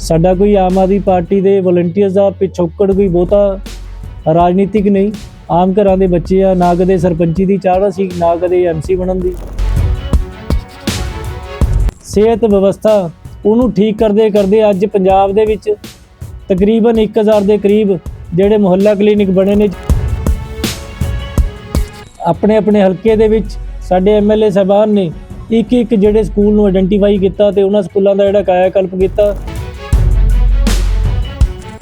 ਸਾਡਾ ਕੋਈ ਆਮ ਆਦਮੀ ਪਾਰਟੀ ਦੇ ਵਲੰਟੀਅਰਸ ਦਾ ਪਿਛੋਕੜ ਕੋਈ ਬਹੁਤਾ ਰਾਜਨੀਤਿਕ ਨਹੀਂ। ਆਮ ਘਰਾਂ ਦੇ ਬੱਚੇ ਆ, ਨਾ ਕਦੇ ਸਰਪੰਚੀ ਦੀ ਚਾਹਵਾ ਸੀ ਨਾ ਕਦੇ ਐਮਸੀ ਬਣਨ ਦੀ। ਸਿਹਤ ਵਿਵਸਥਾ ਉਹਨੂੰ ਠੀਕ ਕਰਦੇ ਕਰਦੇ ਅੱਜ ਪੰਜਾਬ ਦੇ ਵਿੱਚ ਤਕਰੀਬਨ 1000 ਦੇ ਕਰੀਬ ਜਿਹੜੇ ਮੁਹੱਲਾ ਕਲੀਨਿਕ ਬਣੇ ਨੇ। ਆਪਣੇ ਆਪਣੇ ਹਲਕੇ ਦੇ ਵਿੱਚ ਸਾਡੇ ਐਮਐਲਏ ਸਾਹਿਬਾਨ ਨੇ ਇੱਕ ਇੱਕ ਜਿਹੜੇ ਸਕੂਲ ਨੂੰ ਆਇਡੈਂਟੀਫਾਈ ਕੀਤਾ ਤੇ ਉਹਨਾਂ ਸਕੂਲਾਂ ਦਾ ਜਿਹੜਾ ਕਾਇਆ ਕਲਪ ਕੀਤਾ।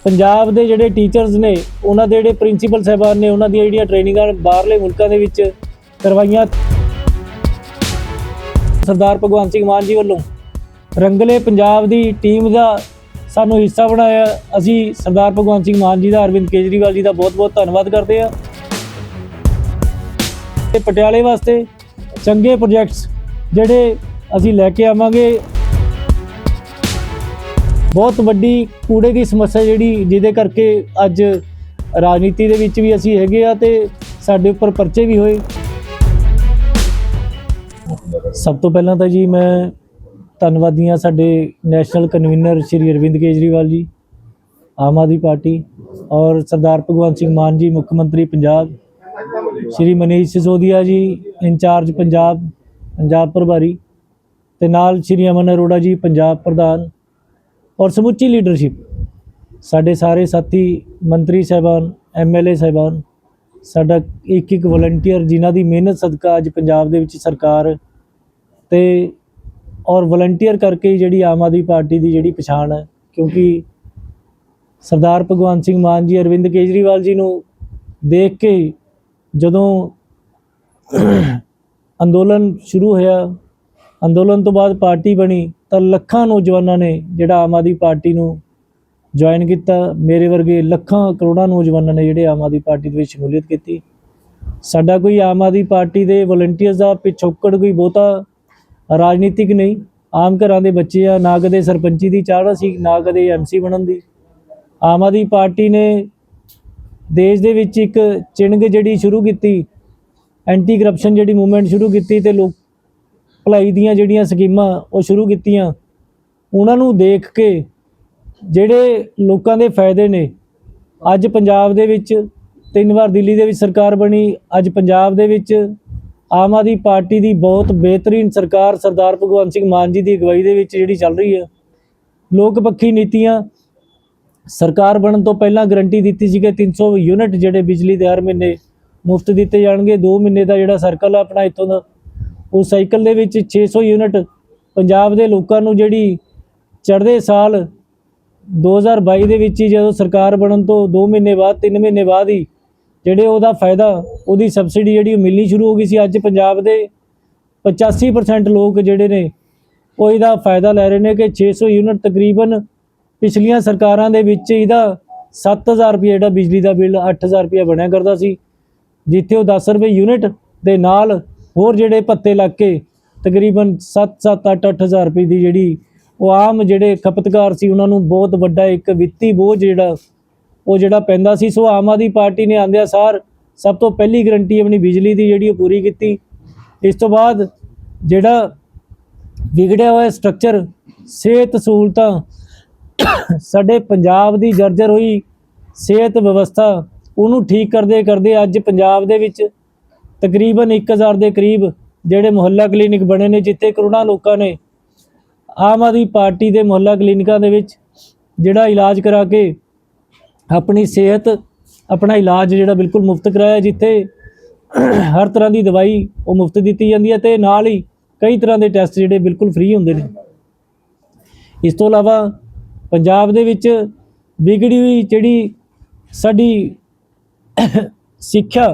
ਪੰਜਾਬ ਦੇ ਜਿਹੜੇ ਟੀਚਰਸ ਨੇ, ਉਹਨਾਂ ਦੇ ਜਿਹੜੇ ਪ੍ਰਿੰਸੀਪਲ ਸਾਹਿਬਾਨ ਨੇ, ਉਹਨਾਂ ਦੀਆਂ ਜਿਹੜੀਆਂ ਟ੍ਰੇਨਿੰਗਾਂ ਬਾਹਰਲੇ ਮੁਲਕਾਂ ਦੇ ਵਿੱਚ ਕਰਵਾਈਆਂ। ਸਰਦਾਰ ਭਗਵੰਤ ਸਿੰਘ ਮਾਨ ਜੀ ਵੱਲੋਂ ਰੰਗਲੇ ਪੰਜਾਬ ਦੀ ਟੀਮ ਦਾ ਸਾਨੂੰ ਹਿੱਸਾ ਬਣਾਇਆ। ਅਸੀਂ ਸਰਦਾਰ ਭਗਵੰਤ ਸਿੰਘ ਮਾਨ ਜੀ ਦਾ, ਅਰਵਿੰਦ ਕੇਜਰੀਵਾਲ ਜੀ ਦਾ ਬਹੁਤ-ਬਹੁਤ ਧੰਨਵਾਦ ਕਰਦੇ ਹਾਂ। ਤੇ ਪਟਿਆਲੇ ਵਾਸਤੇ ਚੰਗੇ ਪ੍ਰੋਜੈਕਟਸ ਜਿਹੜੇ ਅਸੀਂ ਲੈ ਕੇ ਆਵਾਂਗੇ। ਬਹੁਤ ਵੱਡੀ ਕੂੜੇ ਦੀ ਸਮੱਸਿਆ ਜਿਹੜੀ, ਜਿਹਦੇ ਕਰਕੇ ਅੱਜ ਰਾਜਨੀਤੀ ਦੇ ਵਿੱਚ ਵੀ ਅਸੀਂ ਹੈਗੇ ਆ ਤੇ ਸਾਡੇ ਉੱਪਰ ਪਰਚੇ ਵੀ ਹੋਏ। ਸਭ ਤੋਂ ਪਹਿਲਾਂ ਤਾਂ ਜੀ ਮੈਂ ਧੰਨਵਾਦੀ ਹਾਂ ਸਾਡੇ ਨੈਸ਼ਨਲ ਕਨਵੀਨਰ ਸ਼੍ਰੀ ਅਰਵਿੰਦ ਕੇਜਰੀਵਾਲ ਜੀ, ਆਮ ਆਦਮੀ ਪਾਰਟੀ ਔਰ ਸਰਦਾਰ ਭਗਵੰਤ ਸਿੰਘ ਮਾਨ ਜੀ, ਮੁੱਖ ਮੰਤਰੀ ਪੰਜਾਬ, ਸ਼੍ਰੀ ਮਨੀਸ਼ ਸਿਸੋਦੀਆ ਜੀ, ਇੰਚਾਰਜ ਪੰਜਾਬ ਪੰਜਾਬ ਪ੍ਰਭਾਰੀ ਤੇ ਨਾਲ ਸ਼੍ਰੀ ਅਮਨ ਅਰੋੜਾ ਜੀ, ਪੰਜਾਬ ਪ੍ਰਧਾਨ। ਔਰ ਸਮੁੱਚੀ ਲੀਡਰਸ਼ਿਪ ਸਾਡੇ ਸਾਰੇ ਸਾਥੀ, ਮੰਤਰੀ ਸਾਹਿਬਾਨ ਐਮਐਲਏ ਸਾਹਿਬਾਨ, ਸਾਡਾ ਇੱਕ ਇੱਕ ਵਲੰਟੀਅਰ ਜਿਨ੍ਹਾਂ ਦੀ ਮਿਹਨਤ ਸਦਕਾ ਅੱਜ ਪੰਜਾਬ ਦੇ ਵਿੱਚ ਸਰਕਾਰ ਤੇ ਔਰ ਵਲੰਟੀਅਰ ਕਰਕੇ ਹੀ ਜਿਹੜੀ ਆਮ ਆਦਮੀ ਪਾਰਟੀ ਦੀ ਜਿਹੜੀ ਪਛਾਣ ਹੈ, ਕਿਉਂਕਿ ਸਰਦਾਰ ਭਗਵੰਤ ਸਿੰਘ ਮਾਨ ਜੀ, ਅਰਵਿੰਦ ਕੇਜਰੀਵਾਲ ਜੀ ਨੂੰ ਦੇਖ ਕੇ ਜਦੋਂ ਅੰਦੋਲਨ ਸ਼ੁਰੂ ਹੋਇਆ, ਅੰਦੋਲਨ ਤੋਂ ਬਾਅਦ ਪਾਰਟੀ ਬਣੀ ਤਾਂ ਲੱਖਾਂ ਨੌਜਵਾਨਾਂ ਨੇ ਜਿਹੜਾ ਆਮ ਆਦਮੀ ਪਾਰਟੀ ਨੂੰ ਜੁਆਇਨ ਕੀਤਾ। ਮੇਰੇ ਵਰਗੇ ਲੱਖਾਂ, ਕਰੋੜਾਂ ਨੌਜਵਾਨਾਂ ਨੇ ਜਿਹੜੇ ਆਮ ਆਦਮੀ ਪਾਰਟੀ ਦੇ ਵਿੱਚ ਸ਼ਮੂਲੀਅਤ ਕੀਤੀ। ਸਾਡਾ ਕੋਈ ਆਮ ਆਦਮੀ ਪਾਰਟੀ ਦੇ ਵਲੰਟੀਅਰਸ ਦਾ ਪਿਛੋਕੜ ਕੋਈ ਬਹੁਤਾ ਰਾਜਨੀਤਿਕ ਨਹੀਂ। ਆਮ ਘਰਾਂ ਦੇ ਬੱਚੇ ਆ, ਨਾ ਕਦੇ ਸਰਪੰਚੀ ਦੀ ਚਾਹਵਾ ਸੀ, ਨਾ ਕਦੇ ਐਮਸੀ ਬਣਨ ਦੀ। ਆਮ ਆਦਮੀ ਪਾਰਟੀ ਨੇ ਦੇਸ਼ ਦੇ ਵਿੱਚ ਇੱਕ ਚਿੰਗ ਜਿਹੜੀ ਸ਼ੁਰੂ ਕੀਤੀ ਐਂਟੀ ਕਰਪਸ਼ਨ ਜਿਹੜੀ ਮੂਵਮੈਂਟ ਸ਼ੁਰੂ ਕੀਤੀ ਤੇ ਲੋਕ ਭਲਾਈ ਦੀਆਂ ਜਿਹੜੀਆਂ ਸਕੀਮਾਂ ਉਹ ਸ਼ੁਰੂ ਕੀਤੀਆਂ, ਉਹਨਾਂ ਨੂੰ ਦੇਖ ਕੇ ਜਿਹੜੇ ਲੋਕਾਂ ਦੇ ਫਾਇਦੇ ਨੇ, ਅੱਜ ਪੰਜਾਬ ਦੇ ਵਿੱਚ ਤਿੰਨ ਵਾਰ ਦਿੱਲੀ ਦੇ ਵਿੱਚ ਸਰਕਾਰ ਬਣੀ, ਅੱਜ ਪੰਜਾਬ ਦੇ ਵਿੱਚ ਆਮ ਆਦਮੀ ਪਾਰਟੀ ਦੀ ਬਹੁਤ ਬਿਹਤਰੀਨ ਸਰਕਾਰ ਸਰਦਾਰ ਭਗਵੰਤ ਸਿੰਘ ਮਾਨ ਜੀ ਦੀ ਅਗਵਾਈ ਦੇ ਵਿੱਚ ਜਿਹੜੀ ਚੱਲ ਰਹੀ ਹੈ, ਲੋਕ ਪੱਖੀ ਨੀਤੀਆਂ ਸਰਕਾਰ ਬਣਨ ਤੋਂ ਪਹਿਲਾਂ ਗਰੰਟੀ ਦਿੱਤੀ ਸੀ ਕਿ 300 ਯੂਨਿਟ ਜਿਹੜੇ ਬਿਜਲੀ ਦੇ ਹਰ ਮਹੀਨੇ ਮੁਫਤ ਦਿੱਤੇ ਜਾਣਗੇ 2 ਮਹੀਨੇ ਦਾ ਜਿਹੜਾ ਸਰਕਲ ਆ ਆਪਣਾ ਇੱਥੋਂ ਦਾ ਉਹ ਸਾਈਕਲ ਦੇ ਵਿੱਚ 600 ਯੂਨਿਟ ਪੰਜਾਬ ਦੇ ਲੋਕਾਂ ਨੂੰ ਜਿਹੜੀ ਚੜ੍ਹਦੇ ਸਾਲ 2022 ਦੇ ਵਿੱਚ ਹੀ ਜਦੋਂ ਸਰਕਾਰ ਬਣਨ ਤੋਂ 2 ਮਹੀਨੇ ਬਾਅਦ 3 ਮਹੀਨੇ ਬਾਅਦ ਹੀ ਜਿਹੜੇ ਉਹਦਾ ਫਾਇਦਾ, ਉਹਦੀ ਸਬਸਿਡੀ ਜਿਹੜੀ ਉਹ ਮਿਲਣੀ ਸ਼ੁਰੂ ਹੋ ਗਈ ਸੀ। ਅੱਜ ਪੰਜਾਬ ਦੇ 85% ਲੋਕ ਜਿਹੜੇ ਨੇ ਉਹ ਇਹਦਾ ਫਾਇਦਾ ਲੈ ਰਹੇ ਨੇ ਕਿ 600 ਯੂਨਿਟ ਤਕਰੀਬਨ ਪਿਛਲੀਆਂ ਸਰਕਾਰਾਂ ਦੇ ਵਿੱਚ ਇਹਦਾ 7000 ਰੁਪਏ ਜਿਹੜਾ ਬਿਜਲੀ ਦਾ ਬਿੱਲ 8000 ਰੁਪਏ ਬਣਿਆ ਕਰਦਾ ਸੀ, ਜਿੱਥੇ ਉਹ 10 ਰੁਪਏ ਯੂਨਿਟ ਦੇ ਨਾਲ ਹੋਰ ਜਿਹੜੇ ਭੱਤੇ ਲੱਗ ਕੇ ਤਕਰੀਬਨ 7-7 8-8000 ਰੁਪਏ ਦੀ ਜਿਹੜੀ ਉਹ ਆਮ ਜਿਹੜੇ ਖਪਤਕਾਰ ਸੀ, ਉਹਨਾਂ ਨੂੰ ਬਹੁਤ ਵੱਡਾ ਇੱਕ ਵਿੱਤੀ ਬੋਝ ਜਿਹੜਾ ਉਹ ਜਿਹੜਾ ਪੈਂਦਾ ਸੀ। ਸੋ ਆਮ ਆਦਮੀ ਪਾਰਟੀ ਨੇ ਆਂਦਿਆ ਸਾਰ ਸਭ ਤੋਂ ਪਹਿਲੀ ਗਰੰਟੀ ਆਪਣੀ ਬਿਜਲੀ ਦੀ ਜਿਹੜੀ ਉਹ ਪੂਰੀ ਕੀਤੀ। ਇਸ ਤੋਂ ਬਾਅਦ ਜਿਹੜਾ ਵਿਗੜਿਆ ਹੋਇਆ ਸਟਰਕਚਰ, ਸਿਹਤ ਸਹੂਲਤਾਂ, ਸਾਡੇ ਪੰਜਾਬ ਦੀ ਜਰਜਰ ਹੋਈ ਸਿਹਤ ਵਿਵਸਥਾ, ਉਹਨੂੰ ਠੀਕ ਕਰਦੇ ਕਰਦੇ ਅੱਜ ਪੰਜਾਬ ਦੇ ਵਿੱਚ ਤਕਰੀਬਨ 1000 ਦੇ ਕਰੀਬ ਜਿਹੜੇ ਮੁਹੱਲਾ ਕਲੀਨਿਕ ਬਣੇ ਨੇ, ਜਿੱਥੇ ਕਰੋੜਾਂ ਲੋਕਾਂ ਨੇ ਆਮ ਆਦਮੀ ਪਾਰਟੀ ਦੇ ਮੁਹੱਲਾ ਕਲੀਨਿਕਾਂ ਦੇ ਵਿੱਚ ਜਿਹੜਾ ਇਲਾਜ ਕਰਾ ਕੇ ਆਪਣੀ ਸਿਹਤ, ਆਪਣਾ ਇਲਾਜ ਜਿਹੜਾ ਬਿਲਕੁਲ ਮੁਫਤ ਕਰਾਇਆ, ਜਿੱਥੇ ਹਰ ਤਰ੍ਹਾਂ ਦੀ ਦਵਾਈ ਉਹ ਮੁਫਤ ਦਿੱਤੀ ਜਾਂਦੀ ਹੈ ਤੇ ਨਾਲ ਹੀ ਕਈ ਤਰ੍ਹਾਂ ਦੇ ਟੈਸਟ ਜਿਹੜੇ ਬਿਲਕੁਲ ਫ੍ਰੀ ਹੁੰਦੇ ਨੇ। ਇਸ ਤੋਂ ਇਲਾਵਾ ਪੰਜਾਬ ਦੇ ਵਿੱਚ ਵਿਗੜੀ ਹੋਈ ਜਿਹੜੀ ਸਾਡੀ ਸਿੱਖਿਆ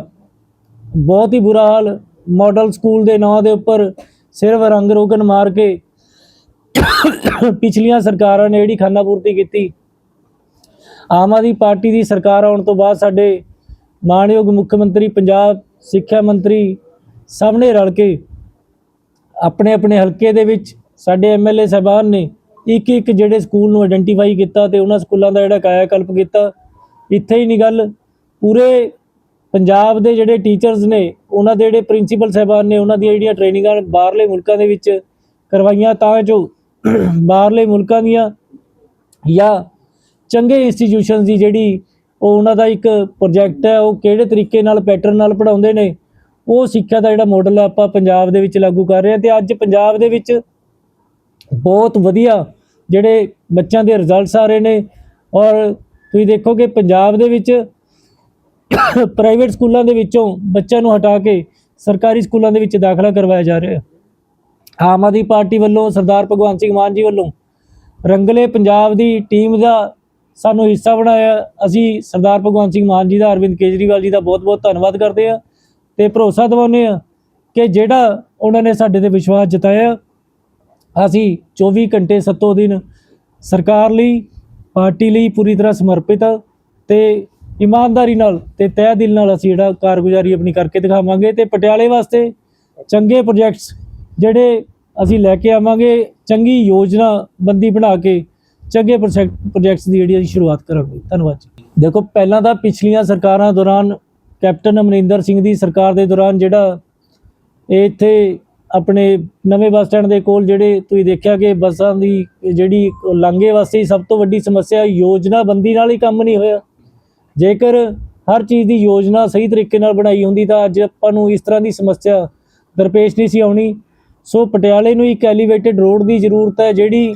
ਬਹੁਤ ਹੀ ਬੁਰਾ ਹਾਲ। ਮਾਡਲ ਸਕੂਲ ਦੇ ਨਾਂ ਦੇ ਉੱਪਰ ਸਿਰਫ ਰੰਗ ਰੋਗਨ ਮਾਰ ਕੇ ਪਿਛਲੀਆਂ ਸਰਕਾਰਾਂ ਨੇ ਜਿਹੜੀ ਖਾਨਾਪੂਰਤੀ ਕੀਤੀ। ਆਮ ਆਦਮੀ ਪਾਰਟੀ ਦੀ ਸਰਕਾਰ ਆਉਣ ਤੋਂ ਬਾਅਦ ਸਾਡੇ ਮਾਨਯੋਗ ਮੁੱਖ ਮੰਤਰੀ, ਪੰਜਾਬ ਸਿੱਖਿਆ ਮੰਤਰੀ ਸਭ ਨੇ ਰਲ ਕੇ ਆਪਣੇ ਆਪਣੇ ਹਲਕੇ ਦੇ ਵਿੱਚ ਸਾਡੇ ਐਮਐਲਏ ਸਾਹਿਬਾਨ ਨੇ ਇੱਕ ਇੱਕ ਜਿਹੜੇ ਸਕੂਲ ਨੂੰ ਆਇਡੈਂਟੀਫਾਈ ਕੀਤਾ ਤੇ ਉਹਨਾਂ ਸਕੂਲਾਂ ਦਾ ਜਿਹੜਾ ਕਾਇਆ ਕਲਪ ਕੀਤਾ। ਇੱਥੇ ਹੀ ਨਹੀਂ ਗੱਲ, ਪੂਰੇ ਪੰਜਾਬ ਦੇ ਜਿਹੜੇ ਟੀਚਰਸ ਨੇ, ਉਹਨਾਂ ਦੇ ਜਿਹੜੇ ਪ੍ਰਿੰਸੀਪਲ ਸਾਹਿਬਾਨ ਨੇ, ਉਹਨਾਂ ਦੀਆਂ ਜਿਹੜੀਆਂ ਟ੍ਰੇਨਿੰਗਾਂ ਬਾਹਰਲੇ ਮੁਲਕਾਂ ਦੇ ਵਿੱਚ ਕਰਵਾਈਆਂ, ਤਾਂ ਜੋ ਬਾਹਰਲੇ ਮੁਲਕਾਂ ਦੀਆਂ ਜਾਂ ਚੰਗੇ ਇੰਸਟੀਟਿਊਸ਼ਨਸ ਦੀ ਜਿਹੜੀ ਉਹ ਉਹਨਾਂ ਦਾ ਇੱਕ ਪ੍ਰੋਜੈਕਟ ਹੈ, ਉਹ ਕਿਹੜੇ ਤਰੀਕੇ ਨਾਲ ਪੈਟਰਨ ਨਾਲ ਪੜਾਉਂਦੇ ਨੇ, ਉਹ ਸਿੱਖਿਆ ਦਾ ਜਿਹੜਾ ਮਾਡਲ ਆਪਾਂ ਪੰਜਾਬ ਦੇ ਵਿੱਚ ਲਾਗੂ ਕਰ ਰਹੇ ਹਾਂ ਤੇ ਅੱਜ ਪੰਜਾਬ ਦੇ ਵਿੱਚ ਬਹੁਤ ਵਧੀਆ ਜਿਹੜੇ ਬੱਚਿਆਂ ਦੇ ਰਿਜ਼ਲਟਸ ਆ ਰਹੇ ਨੇ ਔਰ ਤੁਸੀਂ ਦੇਖੋਗੇ ਪੰਜਾਬ ਦੇ ਵਿੱਚ ਪ੍ਰਾਈਵੇਟ ਸਕੂਲਾਂ ਦੇ ਵਿੱਚੋਂ ਬੱਚਿਆਂ ਨੂੰ ਹਟਾ ਕੇ ਸਰਕਾਰੀ ਸਕੂਲਾਂ ਦੇ ਵਿੱਚ ਦਾਖਲਾ ਕਰਵਾਇਆ ਜਾ ਰਿਹਾ ਹੈ। ਆਮ ਆਦਮੀ ਪਾਰਟੀ ਵੱਲੋਂ ਸਰਦਾਰ ਭਗਵੰਤ ਸਿੰਘ ਮਾਨ ਜੀ ਵੱਲੋਂ ਰੰਗਲੇ ਪੰਜਾਬ ਦੀ ਟੀਮ ਦਾ ਸਾਨੂੰ ਹਿੱਸਾ ਬਣਾਇਆ। ਅਸੀਂ ਸਰਦਾਰ ਭਗਵੰਤ ਸਿੰਘ ਮਾਨ ਜੀ ਦਾ, ਅਰਵਿੰਦ ਕੇਜਰੀਵਾਲ ਜੀ ਦਾ ਬਹੁਤ-ਬਹੁਤ ਧੰਨਵਾਦ ਕਰਦੇ ਹਾਂ ਤੇ ਭਰੋਸਾ ਦਿਵਾਉਂਦੇ ਹਾਂ ਕਿ ਜਿਹੜਾ ਉਹਨਾਂ ਨੇ ਸਾਡੇ ਤੇ ਵਿਸ਼ਵਾਸ ਜਤਾਇਆ, ਅਸੀਂ 24 ਘੰਟੇ ਸੱਤੋ ਦਿਨ ਸਰਕਾਰ ਲਈ, ਪਾਰਟੀ ਲਈ ਪੂਰੀ ਤਰ੍ਹਾਂ ਸਮਰਪਿਤ ਹਾਂ ਤੇ ਇਮਾਨਦਾਰੀ ਨਾਲ ਤੇ ਤਹਿ ਦਿਲ ਨਾਲ ਅਸੀਂ ਜਿਹੜਾ ਕਾਰਗੁਜ਼ਾਰੀ ਆਪਣੀ ਕਰਕੇ ਦਿਖਾਵਾਂਗੇ ਤੇ ਪਟਿਆਲੇ ਵਾਸਤੇ ਚੰਗੇ ਪ੍ਰੋਜੈਕਟਸ ਜਿਹੜੇ ਅਸੀਂ ਲੈ ਕੇ ਆਵਾਂਗੇ, ਚੰਗੀ ਯੋਜਨਾ ਬੰਦੀ ਬਣਾ ਕੇ, ਚੰਗੇ ਪ੍ਰੋਜੈਕਟਸ ਦੀ ਜਿਹੜੀ ਅਸੀਂ ਸ਼ੁਰੂਆਤ ਕਰਾਂਗੇ। ਧੰਨਵਾਦ ਜੀ। ਦੇਖੋ, ਪਹਿਲਾਂ ਤਾਂ ਪਿਛਲੀਆਂ ਸਰਕਾਰਾਂ ਦੌਰਾਨ ਕੈਪਟਨ ਅਮਰਿੰਦਰ ਸਿੰਘ ਦੀ ਸਰਕਾਰ ਦੇ ਦੌਰਾਨ ਜਿਹੜਾ ਇਹ ਇੱਥੇ ਆਪਣੇ ਨਵੇਂ ਬੱਸ ਸਟੈਂਡ ਦੇ ਕੋਲ ਜਿਹੜੇ ਤੁਸੀਂ ਦੇਖਿਆ ਕਿ ਬੱਸਾਂ ਦੀ ਜਿਹੜੀ ਲਾਂਘੇ ਵਾਸਤੇ ਸਭ ਤੋਂ ਵੱਡੀ ਸਮੱਸਿਆ ਯੋਜਨਾਬੰਦੀ ਨਾਲ ਹੀ ਕੰਮ ਨਹੀਂ ਹੋਇਆ। ਜੇਕਰ ਹਰ ਚੀਜ਼ ਦੀ ਯੋਜਨਾ ਸਹੀ ਤਰੀਕੇ ਨਾਲ ਬਣਾਈ ਹੁੰਦੀ ਤਾਂ ਅੱਜ ਆਪਾਂ ਨੂੰ ਇਸ ਤਰ੍ਹਾਂ ਦੀ ਸਮੱਸਿਆ ਦਰਪੇਸ਼ ਨਹੀਂ ਸੀ ਆਉਣੀ ਸੋ ਪਟਿਆਲੇ ਨੂੰ ਇੱਕ ਐਲੀਵੇਟਿਡ ਰੋਡ ਦੀ ਜ਼ਰੂਰਤ ਹੈ ਜਿਹੜੀ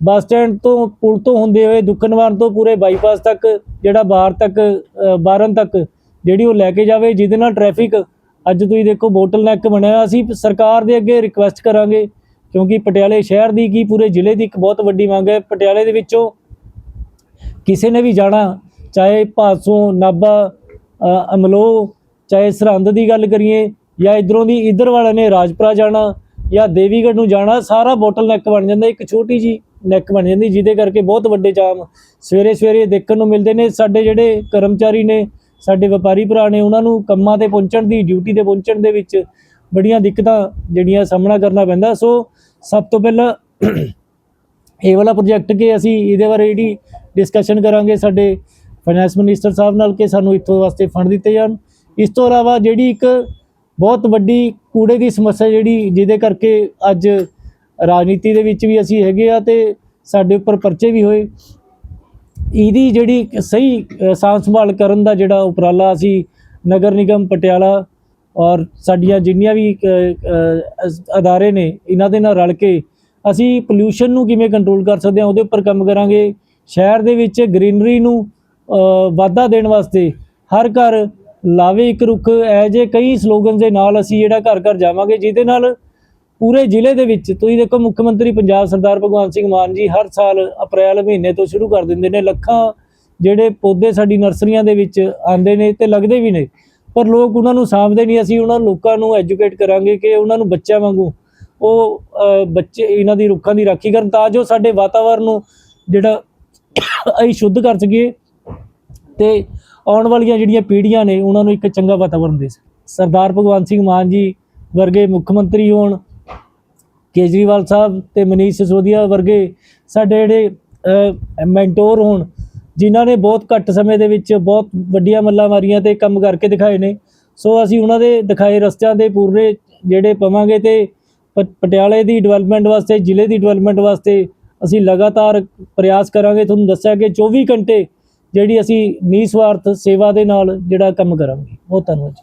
ਬੱਸ ਸਟੈਂਡ ਤੋਂ ਪੁਲ ਤੋਂ ਹੁੰਦੇ ਹੋਏ ਦੁੱਕਨਵਾਰ ਤੋਂ ਪੂਰੇ ਬਾਈਪਾਸ ਤੱਕ, ਜਿਹੜਾ ਬਾਹਰ ਤੱਕ ਬਾਰਨ ਤੱਕ ਜਿਹੜੀ ਉਹ ਲੈ ਕੇ ਜਾਵੇ, ਜਿਹਦੇ ਨਾਲ ਟ੍ਰੈਫਿਕ ਅੱਜ ਤੁਸੀਂ ਦੇਖੋ ਬੋਟਲ ਨੈਕ ਬਣਿਆ ਹੋਇਆ। ਅਸੀਂ ਸਰਕਾਰ ਦੇ ਅੱਗੇ ਰਿਕੁਐਸਟ ਕਰਾਂਗੇ, ਕਿਉਂਕਿ ਪਟਿਆਲੇ ਸ਼ਹਿਰ ਦੀ ਕੀ ਪੂਰੇ ਜ਼ਿਲ੍ਹੇ ਦੀ ਇੱਕ ਬਹੁਤ ਵੱਡੀ ਮੰਗ ਹੈ ਪਟਿਆਲੇ ਦੇ ਵਿੱਚੋਂ ਕਿਸੇ ਨੇ ਵੀ ਜਾਣਾ ਚਾਹੇ ਭਾਸੋਂ ਨਾਭਾ ਅ, ਅਮਲੋ ਚਾਹੇ ਸਰਹੰਦ ਦੀ ਗੱਲ ਕਰੀਏ ਜਾਂ ਇਧਰੋਂ ਦੀ ਇਧਰ ਵਾਲਿਆਂ ਨੇ ਰਾਜਪੁਰਾ ਜਾਣਾ ਜਾਂ ਦੇਵੀਗੜ੍ਹ ਨੂੰ ਜਾਣਾ ਸਾਰਾ ਬੋਟਲ ਨੈਕ ਬਣ ਜਾਂਦਾ ਇੱਕ ਛੋਟੀ ਜੀ ਨੈਕ ਬਣ ਜਾਂਦੀ ਜਿਹਦੇ ਕਰਕੇ ਬਹੁਤ ਵੱਡੇ ਜਾਮ ਸਵੇਰੇ ਸਵੇਰੇ ਦੇਖਣ ਨੂੰ ਮਿਲਦੇ ਨੇ। ਸਾਡੇ ਜਿਹੜੇ ਕਰਮਚਾਰੀ ਨੇ ਸਾਡੇ ਵਪਾਰੀ ਭਰਾ ਨੇ ਉਹਨਾਂ ਨੂੰ ਕੰਮਾਂ ਤੇ ਪਹੁੰਚਣ ਦੀ ਡਿਊਟੀ ਤੇ ਪਹੁੰਚਣ ਦੇ ਵਿੱਚ ਬੜੀਆਂ ਦਿੱਕਤਾਂ ਜਿਹੜੀਆਂ ਸਾਹਮਣਾ ਕਰਨਾ ਪੈਂਦਾ। ਸੋ ਸਭ ਤੋਂ ਪਹਿਲਾਂ ਇਹ ਵਾਲਾ ਪ੍ਰੋਜੈਕਟ ਕਿ ਅਸੀਂ ਇਹਦੇ ਬਾਰੇ ਜਿਹੜੀ ਡਿਸਕਸ਼ਨ ਕਰਾਂਗੇ ਸਾਡੇ ਫਾਈਨੈਂਸ ਮਿਨਿਸਟਰ ਸਾਹਿਬ ਨਾਲ ਕਿ ਸਾਨੂੰ ਇੱਥੋਂ ਵਾਸਤੇ ਫੰਡ ਦਿੱਤੇ ਜਾਣ। ਇਸ ਤੋਂ ਇਲਾਵਾ ਜਿਹੜੀ ਇੱਕ ਬਹੁਤ ਵੱਡੀ ਕੂੜੇ ਦੀ ਸਮੱਸਿਆ ਜਿਹੜੀ ਜਿਹਦੇ ਕਰਕੇ ਅੱਜ ਰਾਜਨੀਤੀ ਦੇ ਵਿੱਚ ਵੀ ਅਸੀਂ ਹੈਗੇ ਆ ਤੇ ਸਾਡੇ ਉੱਪਰ ਪਰਚੇ ਵੀ ਹੋਏ। ਇਹਦੀ ਜਿਹੜੀ ਸਹੀ ਸਾਂਭ ਸੰਭਾਲ ਕਰਨ ਦਾ ਜਿਹੜਾ ਉਪਰਾਲਾ ਅਸੀਂ ਨਗਰ ਨਿਗਮ ਪਟਿਆਲਾ ਔਰ ਸਾਡੀਆਂ ਜਿੰਨੀਆਂ ਵੀ ਅਦਾਰੇ ਨੇ, ਇਹਨਾਂ ਦੇ ਨਾਲ ਰਲ ਕੇ ਅਸੀਂ ਪੋਲਿਊਸ਼ਨ ਨੂੰ ਕਿਵੇਂ ਕੰਟਰੋਲ ਕਰ ਸਕਦੇ ਹਾਂ, ਉਹਦੇ ਉੱਪਰ ਕੰਮ ਕਰਾਂਗੇ। ਸ਼ਹਿਰ ਦੇ ਵਿੱਚ ਗ੍ਰੀਨਰੀ ਨੂੰ ਵਾਧਾ ਦੇਣ ਵਾਸਤੇ ਹਰ ਘਰ ਲਾਵੇ ਇੱਕ ਰੁੱਖ। ਐ ਜੇ ਕਈ ਸਲੋਗਨਸ ਦੇ ਨਾਲ ਅਸੀਂ ਜਿਹੜਾ ਘਰ ਘਰ ਜਾਵਾਂਗੇ, ਜਿਹਦੇ ਨਾਲ ਪੂਰੇ ਜ਼ਿਲ੍ਹੇ ਦੇ ਵਿੱਚ, ਤੁਸੀਂ ਦੇਖੋ ਮੁੱਖ ਮੰਤਰੀ ਪੰਜਾਬ ਸਰਦਾਰ ਭਗਵੰਤ ਸਿੰਘ ਮਾਨ ਜੀ ਹਰ ਸਾਲ ਅਪ੍ਰੈਲ ਮਹੀਨੇ ਤੋਂ ਸ਼ੁਰੂ ਕਰ ਦਿੰਦੇ ਨੇ। ਲੱਖਾਂ ਜਿਹੜੇ ਪੌਦੇ ਸਾਡੀ ਨਰਸਰੀਆਂ ਦੇ ਵਿੱਚ ਆਉਂਦੇ ਨੇ ਤੇ ਲੱਗਦੇ ਵੀ ਨੇ। ਪਰ ਲੋਕ ਉਹਨਾਂ ਨੂੰ ਸਾਂਭਦੇ ਨਹੀਂ। ਅਸੀਂ ਉਹਨਾਂ ਲੋਕਾਂ ਨੂੰ ਐਜੂਕੇਟ ਕਰਾਂਗੇ ਕਿ ਉਹਨਾਂ ਨੂੰ ਬੱਚਿਆਂ ਵਾਂਗੂ ਉਹ ਬੱਚੇ ਇਹਨਾਂ ਦੀ ਰੁੱਖਾਂ ਦੀ ਰਾਖੀ ਕਰਨ ਤਾਂ ਜੋ ਸਾਡੇ ਵਾਤਾਵਰਨ ਨੂੰ ਜਿਹੜਾ ਅਸੀਂ ਸ਼ੁੱਧ ਕਰ ਸਕੀਏ। ਤੇ ਆਉਣ ਵਾਲੀਆਂ ਜਿਹੜੀਆਂ ਪੀੜ੍ਹੀਆਂ ਨੇ, ਉਹਨਾਂ ਨੂੰ ਇੱਕ ਚੰਗਾ ਵਾਤਾਵਰਨ ਦੇ ਸਰਦਾਰ ਭਗਵੰਤ ਸਿੰਘ ਮਾਨ ਜੀ ਵਰਗੇ ਮੁੱਖ ਮੰਤਰੀ ਹੋਣ, ਕੇਜਰੀਵਾਲ ਸਾਹਿਬ ਤੇ ਮਨੀਸ਼ ਸਿਸੋਦੀਆ ਵਰਗੇ ਸਾਡੇ ਜਿਹੜੇ ਮੈਂਟੋਰ ਹੋਣ, ਜਿਨ੍ਹਾਂ ਨੇ ਬਹੁਤ ਘੱਟ ਸਮੇਂ ਦੇ ਵਿੱਚ ਬਹੁਤ ਵੱਡੀਆਂ ਮੱਲਾਂ ਮਾਰੀਆਂ ਤੇ ਕੰਮ ਕਰਕੇ ਦਿਖਾਏ ਨੇ। ਸੋ ਅਸੀਂ ਉਹਨਾਂ ਦੇ ਦਿਖਾਏ ਰਸਤਿਆਂ ਦੇ ਪੂਰੇ ਜਿਹੜੇ ਪਵਾਂਗੇ ਤੇ ਪਟਿਆਲੇ ਦੀ ਡਿਵੈਲਪਮੈਂਟ ਵਾਸਤੇ, ਜ਼ਿਲ੍ਹੇ ਦੀ ਡਿਵੈਲਪਮੈਂਟ ਵਾਸਤੇ ਅਸੀਂ ਲਗਾਤਾਰ ਪ੍ਰਯਾਸ ਕਰਾਂਗੇ। ਤੁਹਾਨੂੰ ਦੱਸਿਆ ਕਿ 24 ਘੰਟੇ ਜਿਹੜੀ ਅਸੀਂ ਨਿਸਵਾਰਥ ਸੇਵਾ ਦੇ ਨਾਲ ਜਿਹੜਾ ਕੰਮ ਕਰਾਂਗੇ। ਬਹੁਤ ਧੰਨਵਾਦ ਜੀ।